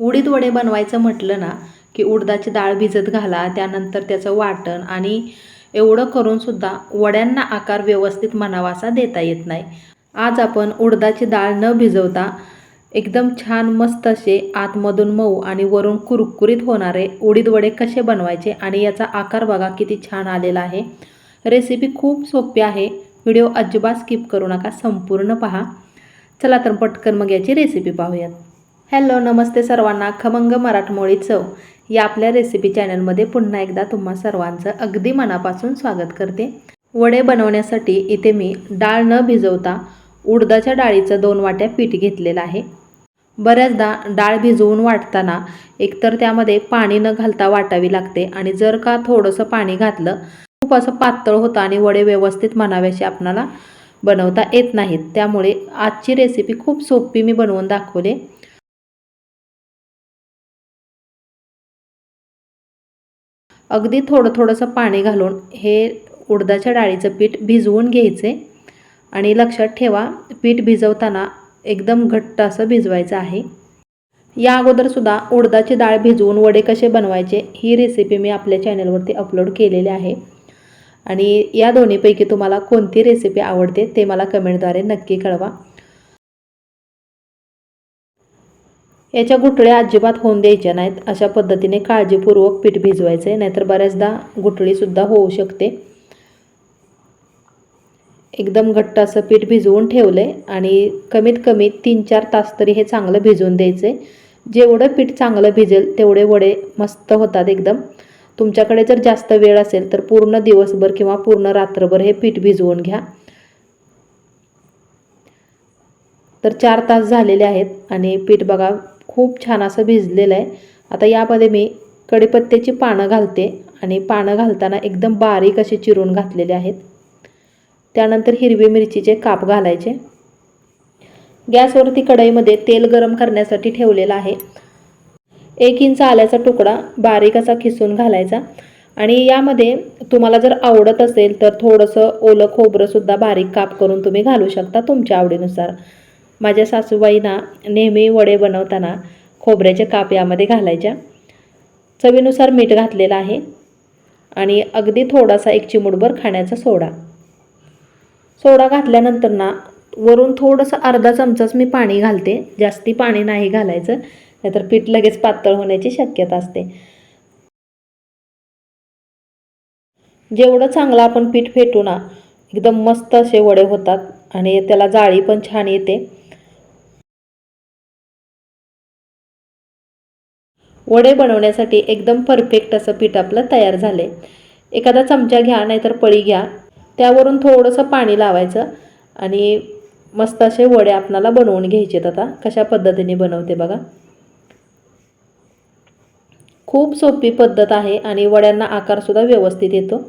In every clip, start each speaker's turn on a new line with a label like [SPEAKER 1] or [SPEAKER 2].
[SPEAKER 1] उडीद वडे बनवायचं म्हटलं ना की उडदाची डाळ भिजत घाला त्यानंतर त्याचं वाटण आणि एवढं करूनसुद्धा वड्यांना आकार व्यवस्थित म्हणावा असा देता येत नाही. आज आपण उडदाची डाळ न भिजवता एकदम छान मस्त असे आतमधून मऊ आणि वरून कुरकुरीत होणारे उडीद वडे कसे बनवायचे आणि याचा आकार बघा किती छान आलेला आहे. रेसिपी खूप सोपी आहे. व्हिडिओ अजिबात स्किप करू नका संपूर्ण पहा. चला तर पटकन मग याची रेसिपी पाहूयात. हॅलो नमस्ते सर्वांना. खमंग मराठमोळी चव. या आपल्या रेसिपी चॅनलमध्ये पुन्हा एकदा तुम्हा सर्वांचं अगदी मनापासून स्वागत करते. वडे बनवण्यासाठी इथे मी डाळ न भिजवता उडदाच्या डाळीचं दोन वाट्या पीठ घेतलेलं आहे. बऱ्याचदा डाळ भिजवून वाटताना एकतर त्यामध्ये पाणी न घालता वाटावी लागते आणि जर का थोडंसं पाणी घातलं खूप असं पातळ होतं आणि वडे व्यवस्थित म्हणाव्याशी आपणाला बनवता येत नाहीत. त्यामुळे आजची रेसिपी खूप सोपी मी बनवून दाखवले. अगदी थोडं थोडंसं पाणी घालून हे उडदाच्या डाळीचं पीठ भिजवून घ्यायचे. आणि लक्षात ठेवा पीठ भिजवताना एकदम घट्ट असं भिजवायचं आहे. या अगोदरसुद्धा उडदाची डाळ भिजवून वडे कसे बनवायचे ही रेसिपी मी आपल्या चॅनलवरती अपलोड केलेली आहे. आणि या दोन्हीपैकी तुम्हाला कोणती रेसिपी आवडते ते मला कमेंटद्वारे नक्की कळवा. याच्या गुठळ्या अजिबात होऊन द्यायच्या नाहीत. अशा पद्धतीने काळजीपूर्वक पीठ भिजवायचे नाहीतर बऱ्याचदा गुठळीसुद्धा होऊ शकते. एकदम घट्ट असं पीठ भिजवून ठेवलं आहे आणि कमीत कमी तीन चार तास तरी हे चांगलं भिजवून द्यायचे जेवढं पीठ चांगलं भिजेल तेवढे वडे मस्त होतात एकदम. तुमच्याकडे जर जास्त वेळ असेल तर पूर्ण दिवसभर किंवा पूर्ण रात्रभर हे पीठ भिजवून घ्या. तर चार तास झालेले आहेत आणि पीठ बघा खूप छान असं भिजलेलं आहे. आता यामध्ये मी कढीपत्त्याची पानं घालते आणि पानं घालताना एकदम बारीक असे चिरून घातलेले आहेत. त्यानंतर हिरवी मिरचीचे काप घालायचे. गॅसवरती कढईमध्ये तेल गरम करण्यासाठी ठेवलेलं आहे. एक इंच आल्याचा तुकडा बारीक असा खिसून घालायचा. आणि यामध्ये तुम्हाला जर आवडत असेल तर थोडंसं ओलं खोबरंसुद्धा बारीक काप करून तुम्ही घालू शकता तुमच्या आवडीनुसार. माझ्या सासूबाईंना नेहमी वडे बनवताना खोबऱ्याच्या काप यामध्ये घालायच्या. चवीनुसार मीठ घातलेलं आहे आणि अगदी थोडासा एक चिमुटभर खाण्याचा सोडा. सोडा घातल्यानंतर ना वरून थोडंसं अर्धा चमचाच मी पाणी घालते. जास्ती पाणी नाही घालायचं नाहीतर पीठ लगेच पातळ होण्याची शक्यता असते. जेवढं चांगलं आपण पीठ फेटू ना एकदम मस्त असे वडे होतात आणि त्याला जाळी पण छान येते. वडे बनवण्यासाठी एकदम परफेक्ट असं पीठ आपलं तयार झाले एखादा चमचा घ्या नाहीतर पळी घ्या. त्यावरून थोडंसं पाणी लावायचं आणि मस्त असे वडे आपणाला बनवून घ्यायचेत आता. कशा पद्धतीने बनवते बघा. खूप सोपी पद्धत आहे आणि वड्यांना आकारसुद्धा व्यवस्थित येतो.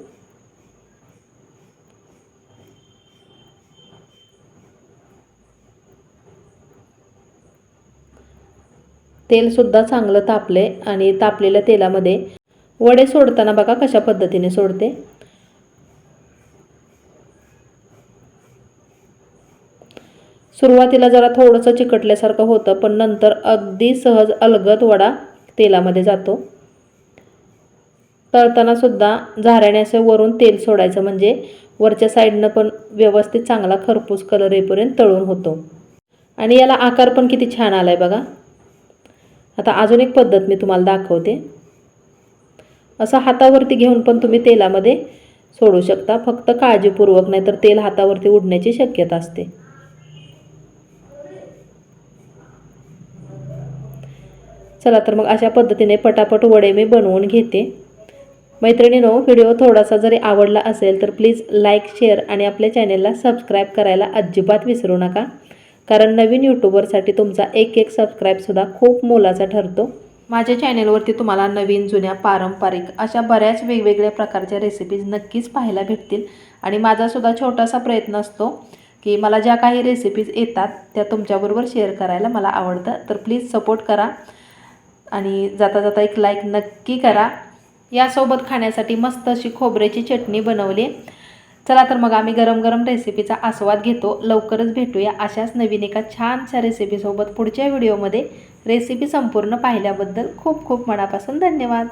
[SPEAKER 1] तेलसुद्धा चांगलं तापले आणि तापलेल्या तेलामध्ये वडे सोडताना बघा कशा पद्धतीने सोडते. सुरुवातीला जरा थोडंसं चिकटल्यासारखं होतं पण नंतर अगदी सहज अलगद वडा तेलामध्ये जातो. तळताना सुद्धा झाऱ्याने असं वरून तेल सोडायचं म्हणजे वरच्या साईडनं पण व्यवस्थित चांगला खरपूस कलर येईपर्यंत तळून होतो. आणि याला आकार पण किती छान आला आहे बघा. आता अजून एक पद्धत मी तुम्हाला दाखवते. असं हातावरती घेऊन पण तुम्ही तेलामध्ये सोडू शकता. फक्त काळजीपूर्वक नाही तर तेल हातावरती उडण्याची शक्यता असते. चला तर मग अशा पद्धतीने पटापट वडे मी बनवून घेते. मैत्रिणीनो व्हिडिओ थोडासा जरी आवडला असेल तर प्लीज लाईक शेअर आणि आपल्या चॅनेलला सबस्क्राईब करायला अजिबात विसरू नका. कारण नवीन यूट्यूबरसाठी तुमचा एक एक सबस्क्राईबसुद्धा खूप मोलाचा ठरतो. माझ्या चॅनेलवरती तुम्हाला नवीन जुन्या पारंपरिक अशा बऱ्याच वेगवेगळ्या प्रकारच्या रेसिपीज नक्कीच पाहायला भेटतील. आणि माझासुद्धा छोटासा प्रयत्न असतो की मला ज्या काही रेसिपीज येतात त्या तुमच्याबरोबर शेअर करायला मला आवडतं. तर प्लीज सपोर्ट करा आणि जाता जाता एक लाईक नक्की करा. यासोबत खाण्यासाठी मस्त अशी खोबऱ्याची चटणी बनवली. चला तर मग आम्ही गरम गरम रेसिपीचा आस्वाद घेतो. लवकरच भेटूया अशाच नवीन एका छानशा रेसिपीसोबत पुढच्या व्हिडिओमध्ये रेसिपी संपूर्ण पाहिल्याबद्दल खूप खूप मनापासून धन्यवाद.